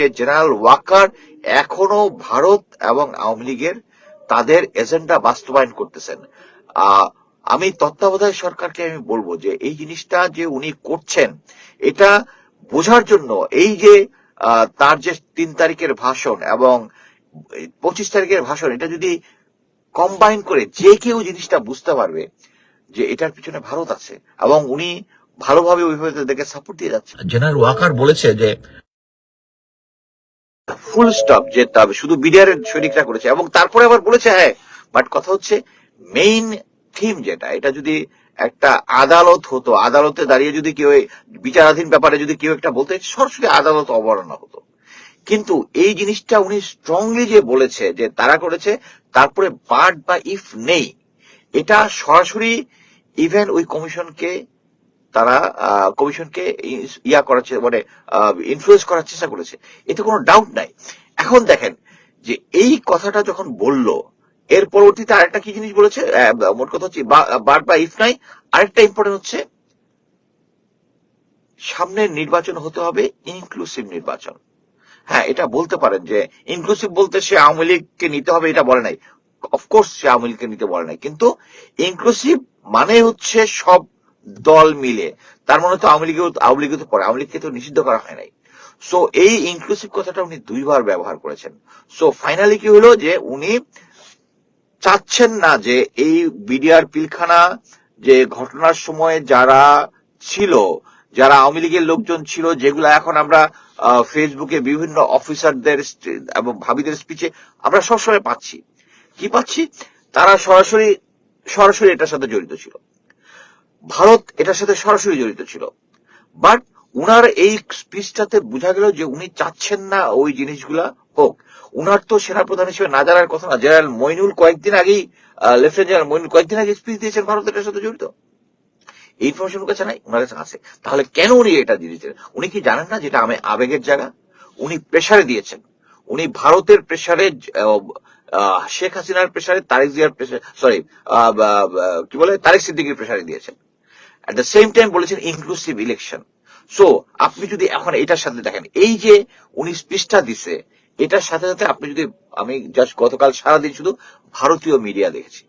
যে জেনারেল ওয়াকার এখনও ভারত এবং আওয়ামী লীগের তাদের এজেন্ডা বাস্তবায়ন করতেছেন। আমি তত্ত্বাবধায়ক সরকারকে আমি বলব যে এই জিনিসটা যে উনি করছেন, এটা বোঝার জন্য এই যে তার যে তিন তারিখের ভাষণ এবং পঁচিশ তারিখের ভাষণ, এটা যদি কম্বাইন করে যে কেউ জিনিসটা বুঝতে পারবে যে এটার পিছনে ভারত আছে এবং উনি ভালোভাবে ওইভাবে তাদেরকে সাপোর্ট দিয়ে যাচ্ছে জেনারেল ওয়াকার বলেছে যে ফুল স্টপ যে শুধু বিডিআর এর সৈনিকরা করেছে এবং তারপরে আবার বলেছে হ্যাঁ বাট কথা হচ্ছে মেইন থিম যেটা, এটা যদি একটা আদালত হতো, আদালতে দাঁড়িয়ে যদি কেউ বিচারাধীন ব্যাপারে যদি কেউ একটা বলতে সরাসরি আদালত অবমাননা হতো। কিন্তু এই জিনিসটা উনি স্ট্রংলি যে বলেছে, যে তারা করেছে, তারপরে বার্ড বা ইফ নেই, এটা সরাসরি ইভেন ওই কমিশনকে তারা কমিশনকে ইয়া করার মানে ইনফ্লুয়েন্স করার চেষ্টা করেছে। এতে কোনো ডাউট নাই। এখন দেখেন যে এই কথাটা যখন বলল, এর পরবর্তীতে আরেকটা কি জিনিস বলেছে? মোট কথা হচ্ছে বার্ড বা ইফ নাই, আরেকটা ইম্পর্টেন্ট হচ্ছে, সামনের নির্বাচন হতে হবে ইনক্লুসিভ নির্বাচন। হ্যাঁ এটা বলতে পারেন যে ইনক্লুসিভ বলতে সে আওয়ামী লীগকে নিতে হবে এটা বলে নাই। অফকোর্স সে আওয়ামী লীগকে নিতে বলে নাই। কিন্তু ইনক্লুসিভ মানে হচ্ছে সব দল মিলে। তার মানে তো আওয়ামী লীগেও আওয়ামী লীগও তো পড়ে। আওয়ামী লীগকে তো নিষিদ্ধ করা হয় নাই। সো এই ইনক্লুসিভ কথাটা উনি দুইবার ব্যবহার করেছেন। সো ফাইনালি কি হলো যে উনি চাচ্ছেন না যে এই বিডিআর পিলখানা যে ঘটনার সময় যারা ছিল, যারা আওয়ামী লীগের লোকজন ছিল, যেগুলো এখন আমরা ফেসবুকে বিভিন্ন অফিসারদের এবং ভাবিদের স্পিচে আমরা সবসময় পাচ্ছি। কি পাচ্ছি? তারা সরাসরি সরাসরি এটার সাথে জড়িত ছিল। ভারত এটার সাথে সরাসরি জড়িত ছিল। বাট উনার এই স্পিচটাতে বোঝা গেল যে উনি চাচ্ছেন না ওই জিনিসগুলা হোক। উনার তো সেনাপ্রধান হিসেবে না জানার কথা না। জেনারেল মইনুল কয়েকদিন আগেই লেফটেন্যান্ট জেনারেল মইনুল কয়েকদিন আগে স্পিচ দিয়েছেন ভারত এটার সাথে জড়িত। এই ইনফরমেশন কাছে নাই ওনার কাছে আছে। তাহলে কেন উনি এটা দিয়েছেন? উনি কি জানেন না যেটা আমি আবেগের জায়গা? উনি প্রেসারে দিয়েছেন। উনি ভারতের প্রেসারে শেখ হাসিনার প্রেসারে তারেক জিয়ার প্রেসারে সরি কি বলে? তারেক সিদ্দিকির প্রেসারে দিয়েছেন। অ্যাট দ্য সেম টাইম বলেছেন ইনক্লুসিভ ইলেকশন সো আপনি যদি এখন এটার সাথে দেখেন, এই যে উনি স্পিচটা দিছে, এটার সাথে সাথে আপনি যদি, আমি জাস্ট গতকাল সারাদিন শুধু ভারতীয় মিডিয়া দেখেছি।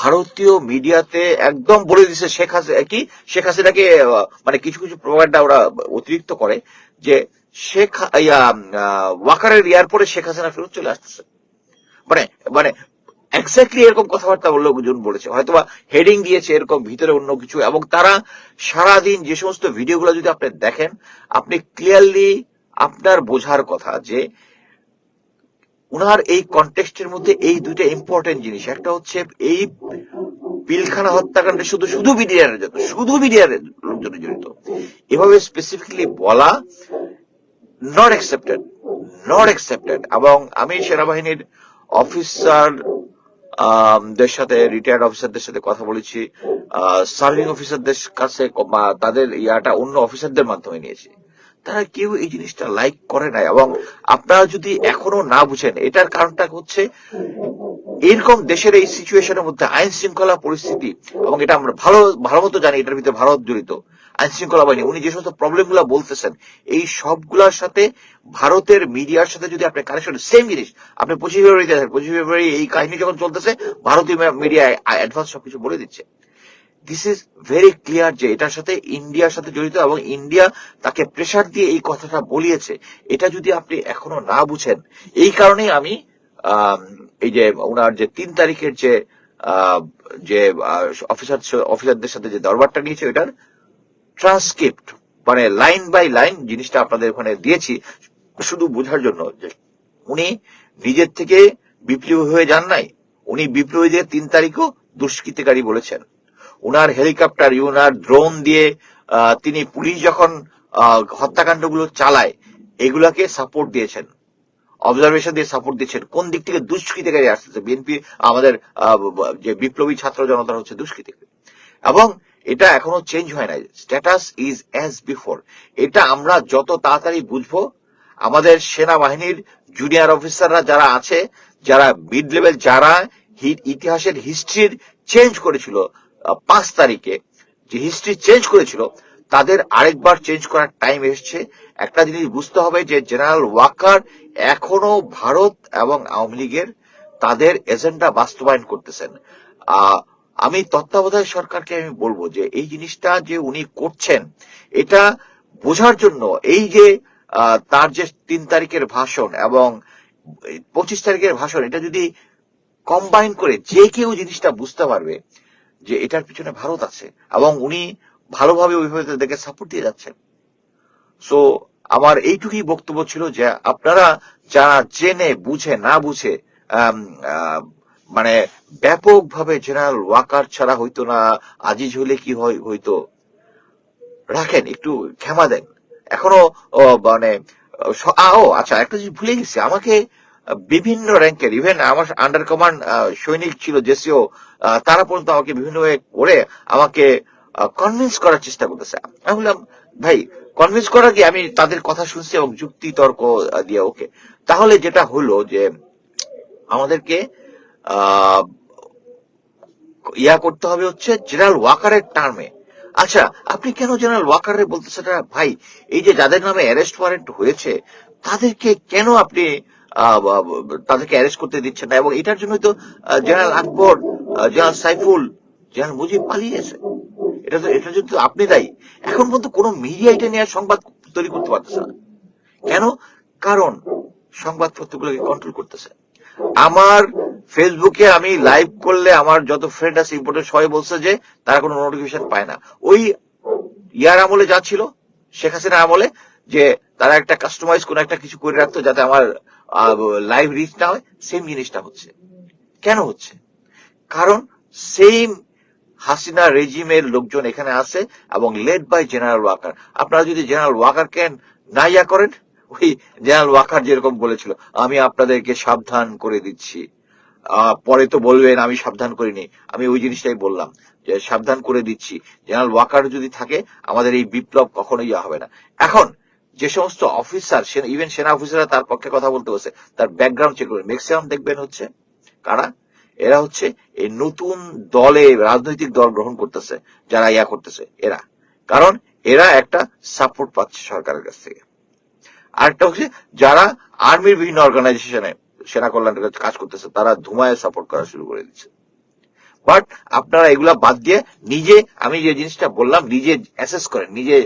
ভারতীয় মিডিয়াতে একদম বলে দিছে শেখ হাসিনা কি? শেখ হাসিনাকে মানে কিছু কিছু প্রোভাইডটা ওরা অতিরিক্ত করে যে শেখ ওয়াকারের এয়ারপোর্টে শেখ হাসিনা ফেরত চলে আসতেছে। মানে মানে এক্স্যাক্টলি এরকম কথাবার্তা লোকজন বলেছে। হয়তোবা হেডিং দিয়েছে এরকম, ভিতরে অন্য কিছু, এবং তারা সারাদিন যে সমস্ত ভিডিওগুলো যদি আপনি দেখেন, আপনি ক্লিয়ারলি আপনার বোঝার কথা যে উনার এই কন্টেক্সটের মধ্যে এই দুইটা ইম্পর্টেন্ট জিনিস। একটা হচ্ছে এই পিলখানা হত্যাকাণ্ডে শুধু শুধু বিডিআর জন্য, শুধু বিডিআর লোকজন জড়িত। এভাবে স্পেসিফিকলি বলা নট অ্যাকসেপ্টেড নট অ্যাকসেপ্টেড এবং আমি সেনাবাহিনীর অফিসার দের সাথে রিটায়ার্ড অফিসারদের সাথে কথা বলেছি। সার্ভিং অফিসারদের কাছে তাদের ইয়াটা অন্য অফিসারদের মাধ্যমে নিয়েছি। তারা কেউ এই জিনিসটা লাইক করে না এবং আপনারা যদি এখনও না বুঝেন, এটার কারণটা হচ্ছে এরকম দেশের এই সিচুয়েশনের মধ্যে আইন শৃঙ্খলা পরিস্থিতি, এবং এটা আমরা ভালো ভালো মতো জানি, এটার ভিতরে ভারত জড়িত। আইন শৃঙ্খলা বাহিনী, উনি যে সমস্ত প্রবলেমগুলা বলতেছেন, এই সবগুলোর সাথে ভারতের মিডিয়ার সাথে যদি আপনি কানেকশন সেম জিনিস, আপনি পঁচিশ ফেব্রুয়ারি দেখেন, পঁচিশ ফেব্রুয়ারি এই কাহিনী যখন চলতেছে, ভারতীয় মিডিয়া অ্যাডভান্স সবকিছু বলে দিচ্ছে। দিস ইজ ভেরি ক্লিয়ার যে এটার সাথে ইন্ডিয়ার সাথে জড়িত এবং ইন্ডিয়া তাকে প্রেসার দিয়ে এই কথাটা বলিয়েছে। এটা যদি আপনি এখনও না বুঝেন, এই কারণেই আমি এই যে ওনার যে তিন তারিখের যে যে অফিসার অফিসারদের সাথে যে দরবারটা নিয়েছে, ওইটার ট্রান্সক্রিপ্ট মানে লাইন বাই লাইন জিনিসটা আপনাদের ওখানে দিয়েছি, শুধু বোঝার জন্য যে উনি নিজের থেকে বিপ্লবী হয়ে যান নাই, উনি বিপ্লবীদের তিন তারিখও দুষ্কৃতিকারী বলেছেন। উনার হেলিকপ্টার, উনার ড্রোন দিয়ে তিনি পুলিশ যখন হত্যাকাণ্ডগুলো চালায়, এগুলাকে সাপোর্ট দিয়েছেন। অবজারভেশন দিয়ে সাপোর্ট দিচ্ছেন। কোন দিক থেকে দুষ্কৃতিকারী আসতেছে? বিএনপি, আমাদের যে বিপ্লবী ছাত্র জনতা হচ্ছে দুষ্কৃতিকারী। এবং এটা এখনও চেঞ্জ হয় নাই। স্ট্যাটাস ইজ অ্যাজ বিফোর এটা আমরা যত তাড়াতাড়ি বুঝব আমাদের সেনাবাহিনীর জুনিয়র অফিসাররা যারা আছে যারা মিড লেভেল যারা ইতিহাসের হিস্ট্রির চেঞ্জ করেছিল পাঁচ তারিখে যে হিস্ট্রি চেঞ্জ করেছিল তাদের আরেকবার চেঞ্জ করার টাইম এসেছে। একটা জিনিস বুঝতে হবে যে জেনারেল ওয়াকার এখনও ভারত এবং আওয়ামী লীগের তাদের এজেন্ডা বাস্তবায়ন করতেছেন। আহ, আমি তত্ত্বাবধায়ক সরকারকে আমি বলব যে এই জিনিসটা যে উনি করছেন, এটা বোঝার জন্য এই যে তার যে তিন তারিখের ভাষণ এবং পঁচিশ তারিখের ভাষণ, এটা যদি কম্বাইন করে যে কেউ জিনিসটা বুঝতে পারবে যে এটার পিছনে ভারত আছে এবং উনি ভালোভাবে ওইভাবে তাদেরকে সাপোর্ট দিয়ে যাচ্ছেন। সো আমার এইটুকুই বক্তব্য ছিল যে আপনারা যারা জেনে, বুঝে, না বুঝে মানে ব্যাপকভাবে জেনারেল ওয়াকার ছাড়া হইতো না, আজিজ হলে কি হয়, হইতো। রাখেন, একটু ক্ষমা দেন। এখনও মানে ও আচ্ছা একটা জিনিস ভুলে গেছি। আমাকে বিভিন্ন র্যাঙ্কের, ইভেন আমার আন্ডার কমান্ড সৈনিক ছিল, জেসিও তারা পর্যন্ত আমাকে বিভিন্ন করে আমাকে কনভিন্স করার চেষ্টা করতেছে। আমি বললাম, ভাই কনভিন্স করার কি? আমি তাদের কথা শুনছি এবং যুক্তি তর্ক দিয়ে, ওকে। তাহলে যেটা হলো যে, আমাদেরকে ইয়া করতে হবে হচ্ছে জেনারেল ওয়াকারের টার্মে আচ্ছা আপনি কেন জেনারেল ওয়াকারে বলতেছেন? ভাই, এই যে যাদের নামে অ্যারেস্ট ওয়ারেন্ট হয়েছে, তাদেরকে কেন আপনি তাদেরকে অ্যারেস্ট করতে দিচ্ছেন না? এবং এটার জন্য তো general Akbar general Saiful general Mujib পালিয়েছে। এটা তো এটার জন্য আপনি দায়ী, এখন পর্যন্ত কোনো মিডিয়া এটা নিয়ে সংবাদ তৈরি করতে পারতেছে না। কেন? কারণ সংবাদপত্রগুলোকে কন্ট্রোল করতেছে। আমার ফেসবুকে আমি লাইভ করলে আমার যত ফ্রেন্ড আছে ইম্পর্টেন্ট সবাই বলছে যে তারা কোনো নোটিফিকেশন পায় না। ওই ইয়ার আমলে যা ছিল, শেখ হাসিনা আমলে, যে তারা একটা কাস্টমাইজ কোনো একটা কিছু করে রাখতো যাতে আমার লাইভ রিচ না হয় সেম জিনিসটা হচ্ছে। কেন হচ্ছে? কারণ সেম হাসিনা রেজিমের লোকজন এখানে আছে এবং লেড বাই জেনারেল ওয়াকার আপনারা যদি জেনারেল ওয়াকার কেন না ইয়া করেন ওই জেনারেল ওয়াকার যেরকম বলেছিল, আমি আপনাদেরকে সাবধান করে দিচ্ছি। পরে তো বলবেন, আমি সাবধান করিনি। আমি ওই জিনিসটাই বললাম, যে সাবধান করে দিচ্ছি। জেনারেল ওয়াকার যদি থাকে, আমাদের এই বিপ্লব কখনোই হবে না। এখন, যে সমস্ত অফিসার ইভেন সেনা অফিসাররা তার পক্ষে কথা বলতে বসে, তার ব্যাকগ্রাউন্ড চেক করবে ম্যাক্সিমাম দেখবেন হচ্ছে, কারা? এরা হচ্ছে এই নতুন দলে, রাজনৈতিক দল গ্রহণ করতেছে, যারা ইয়া করতেছে, এরা। কারণ, এরা একটা সাপোর্ট পাচ্ছে সরকারের কাছ থেকে। আরেকটা হচ্ছে, যারা আর্মির বিভিন্ন অর্গানাইজেশনে সেনা কল্যাণের কাজ করতেছে, তারা ধুমায় সাপোর্ট করা শুরু করে দিচ্ছে। বাট আপনারা এগুলা বাদ দিয়ে নিজে, আমি যে জিনিসটা বললাম, নিজে অ্যাসেস করেন, নিজে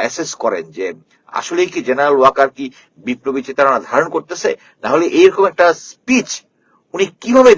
অ্যাসেস করেন যে আসলে কি জেনারেল ওয়াকার কি বিপ্লবী চেতনা ধারণ করতেছে? না হলে এইরকম একটা স্পিচ উনি কীভাবে